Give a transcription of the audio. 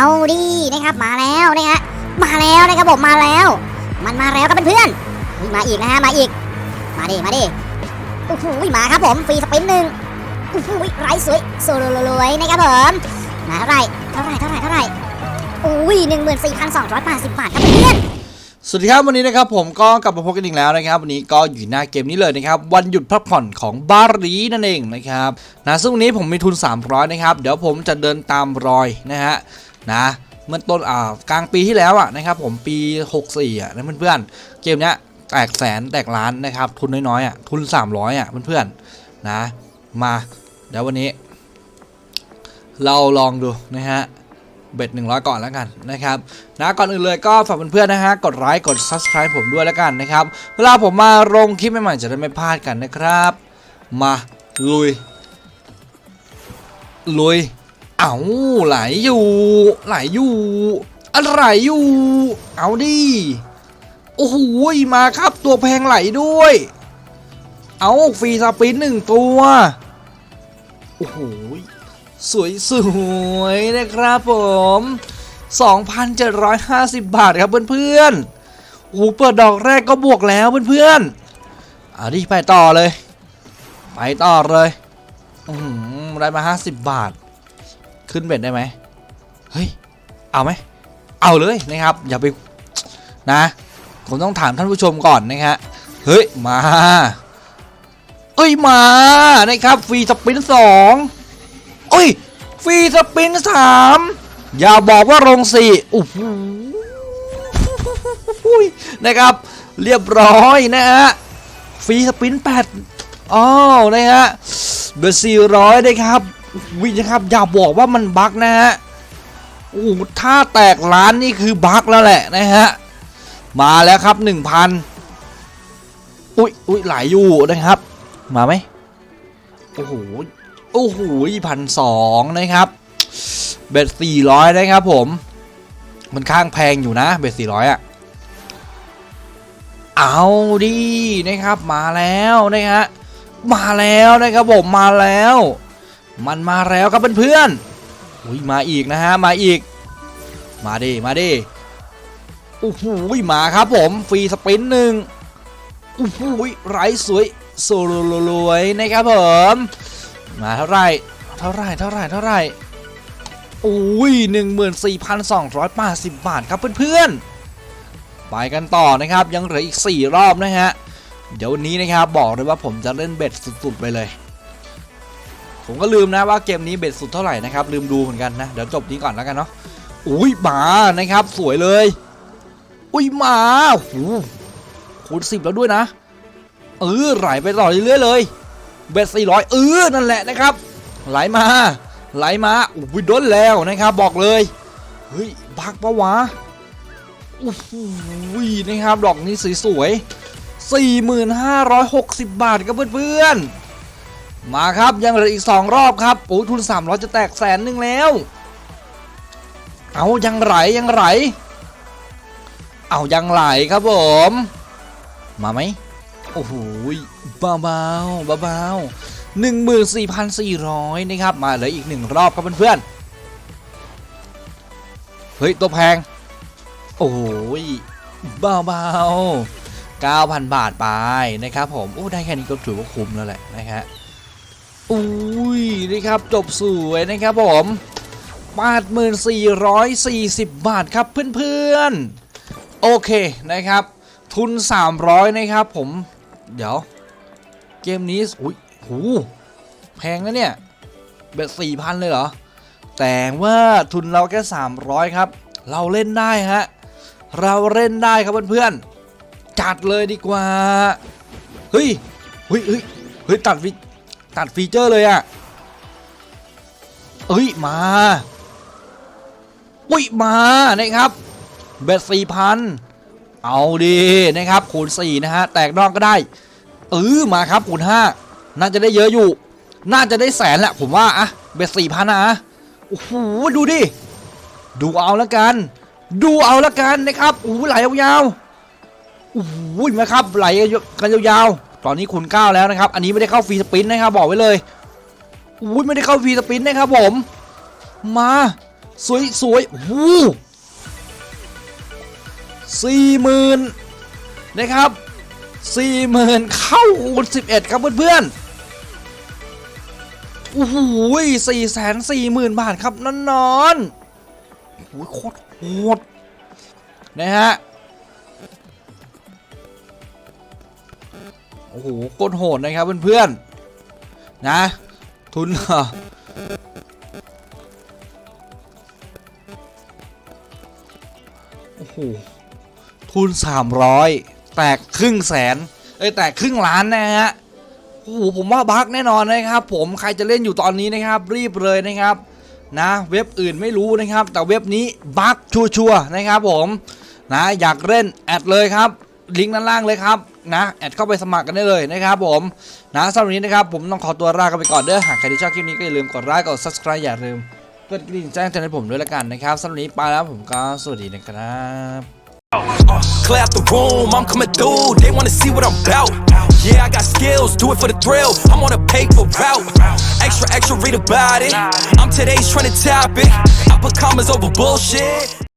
เอาดินะครับมาแล้วนะฮะมาแล้วนะครับผมมาแล้ว มันมาแล้วครับเพื่อนๆมาอีกนะฮะมาอีก มาดิมาดิโอ้โหมาครับผมฟรีสปินหนึ่งโอ้โหไรสวยสวยรวยนะครับผมมาเท่าไหร่เท่าไหร่เท่าไหร่เท่าไหร่อุ้ยหนึ่งหมื่นสี่พันสองร้อยแปดสิบบาทครับเพื่อนสวัสดีครับวันนี้นะครับผมก็กลับมาพบกันอีกแล้วนะครับวันนี้ก็อยู่หน้าเกมนี้เลยนะครับวันหยุดพักผ่อนของบารีนั่นเองนะครับนะซึ่งวันนี้ผมมีทุน 300นะครับเดี๋ยวผมจะเดินตามรอยนะฮะ นะเมื่อต้นอ่ากลางปีที่แล้วอะนะครับผมปี 64อะนะเพื่อนๆเกมเนี้ยแตกแสนแตกล้านนะครับทุนน้อยๆอะทุน 300อะเพื่อนๆนะมาเดี๋ยววันนี้ เราลองดูนะฮะเบ็ด100 ก่อนแล้วกันนะครับนะก่อนอื่นเลยก็ฝากเพื่อนๆนะฮะกดไลค์กด subscribe ผมด้วยแล้วกันนะครับเวลาผมมาลงคลิปใหม่ๆจะได้ไม่พลาดกันนะครับ มาลุย ลุย เอาไหลอยู่ ไหลอยู่ อะไรอยู่ เอาดิ โอ้โหมาครับตัวแพงไหลด้วย เอาฟรีสปินหนึ่งตัว โอ้โหสวยสวยๆนะครับผม 2,750 บาทครับเพื่อนๆโอ้เปิดดอกแรกก็บวกแล้วเพื่อนๆเอาดิไปต่อเลย ไปต่อเลย อือหือได้มา 50 บาท ขึ้นเบ็ดได้ไหมเฮ้ย เอาไหม เอาเลยนะครับ อย่าไปนะ ผมต้องถามท่านผู้ชมก่อนนะฮะ เฮ้ย มา เอ้ย มา นะครับ ฟรีสปินสองเอ้ย ฟรีสปินสามอย่าบอกว่าลงสี่โอ้โนะครับ เรียบร้อยนะฮะ ฟรีสปินแปดอ้าวนะฮะเบอร์สี่ร้อยนะครับ วินะครับอย่าบอกว่ามันบั๊กนะฮะโอ้โหถ้าแตกล้านนี่คือบั๊กแล้วแหละนะฮะมาแล้วครับ1,000อุ้ยอุ้ยไหลอยู่นะครับ มาไหมโอ้โหโอ้โหพันสองนะครับเบ็ดสี่ร้อยนะครับผม มันข้างแพงอยู่นะเบ็ดสี่ร้อยอะเอาดีนะครับมาแล้วนะฮะมาแล้วนะครับผมมาแล้ว มันมาแล้วครับเพื่อนๆอุ้ยมาอีกนะฮะมาอีก มาดิมาดิโอ้โหมาครับผมฟรีสปินหนึ่งโอ้โหไรสวยสวยๆนะครับผมมาเท่าไรเท่าไรเท่าไรเท่าไรโอ้ยหนึ่งหมื่นสี่พันสองร้อยแปดสิบบาทครับเพื่อนๆไปกันต่อนะครับยังเหลืออีก4รอบนะฮะเดี๋ยววันนี้นะครับบอกเลยว่าผมจะเล่นเบ็ดสุดๆไปเลย ผมก็ลืมนะว่าเกมนี้เบ็ดสุดเท่าไหร่นะครับลืมดูเหมือนกันนะเดี๋ยวจบนี้ก่อนแล้วกันเนาะอุ้ยหมานะครับ สวยเลย อุ้ยหมาโอ้โหคูณสิบแล้วด้วยนะเออไหลไปต่อเรื่อยๆเลยเบ็ดสี่ร้อยเออนั่นแหละนะครับ ไหลมา ไหลมาอุ้ยโดนแล้วนะครับ บอกเลยเฮ้ยบักปะวะโอ้โหนะครับดอกนี้สวยๆ4,560 บาทครับเพื่อนๆ มาครับยังเหลืออีก 2 รอบครับโอ้ทุน300จะแตกแสนหนึ่งแล้ว เอายังไหลยังไหล เอายังไหลครับผม มาไหมโอ้โหเบาเบาเบาเบาหนึ่งหมื่นสี่พันสี่ร้อยนะครับ มาเหลืออีกหนึ่งรอบครับเพื่อนๆเฮ้ยตัวแพง โอ้ยเบาเบาเก้าพันบาทไปนะครับผม โอ้ ได้แค่นี้ก็ถือว่าคุ้มแล้วแหละนะฮะ อุ้ยนี่ครับจบสวยนะครับผมแปดหมื่นสี่ร้อยสี่สิบบาทครับเพื่อนๆ โอเคนะครับ ทุน 300 นะครับผม เดี๋ยว เกมนี้ อุ้ยหูแพงนะเนี่ยเบ็ดสี่พันเลยเหรอ แต่ว่าทุนเราแค่ 300 ครับ เราเล่นได้ฮะ เราเล่นได้ครับเพื่อนๆ จัดเลยดีกว่า เฮ้ย เฮ้ยเฮ้ยเฮ้ยตัดฟี ตัดฟีเจอร์เลยอะเอ้ยมาอุ้ยมานะครับเบ็ดสี่พันเอาดีนะครับคูณ4นะฮะแตกนอกก็ได้เออมาครับคูณ5น่าจะได้เยอะอยู่ น่าจะได้แสนแหละผมว่าอะเบ็ดสี่พันนะโอ้โหดูดิดูเอาละกัน ดูเอาละกันนะครับโอ้โหไหลยาวๆโอ้โหมาครับไหลกันยาวๆ ตอนนี้คูณ9แล้วนะครับ อันนี้ไม่ได้เข้าฟรีสปินนะครับบอกไว้เลยโอ้ยไม่ได้เข้าฟรีสปินนะครับผม มาสวยสวยวู้สี่หมื่นนะครับสี่หมื่นเข้าคูณสิบเอ็ดครับเพื่อนๆโอ้โหสี่แสนสี่หมื่นบาทครับนอนนอนๆโอ้โหโคตรโหดนะฮะ โอ้โหโคตรโหดนะครับเพื่อนๆนะ ทุนโอ้โหทุน 300 แตกครึ่งแสน เอ้ยแตกครึ่งล้านนะฮะโอ้โหผมว่าบั๊กแน่นอนนะครับ ผมใครจะเล่นอยู่ตอนนี้นะครับ รีบเลยนะครับนะเว็บอื่นไม่รู้นะครับ แต่เว็บนี้บั๊กชัวร์ๆนะครับผมนะอยากเล่นแอดเลยครับ ลิงก์ด้านล่างเลยครับ นะแอดเข้าไปสมัครกันได้เลยนะครับผมนะสำหรับนี้นะครับผมต้องขอตัวลากันไปก่อนเด้อหากใครที่ชอบคลิปนี้ก็อย่าลืมกดไลค์กด subscribe อย่าลืมกดกระดิ่งแจ้งเตือนให้ผมด้วยละกันนะครับสำหรับนี้ไปแล้วผมก็สวัสดีนะครับ Clear out the room, I'm coming through. They wanna see what I'm about. Yeah, I got skills, do it for the thrill. I'm on a paper route. Extra, extra, read about it. I'm today's trending topic. I put commas over bullshit.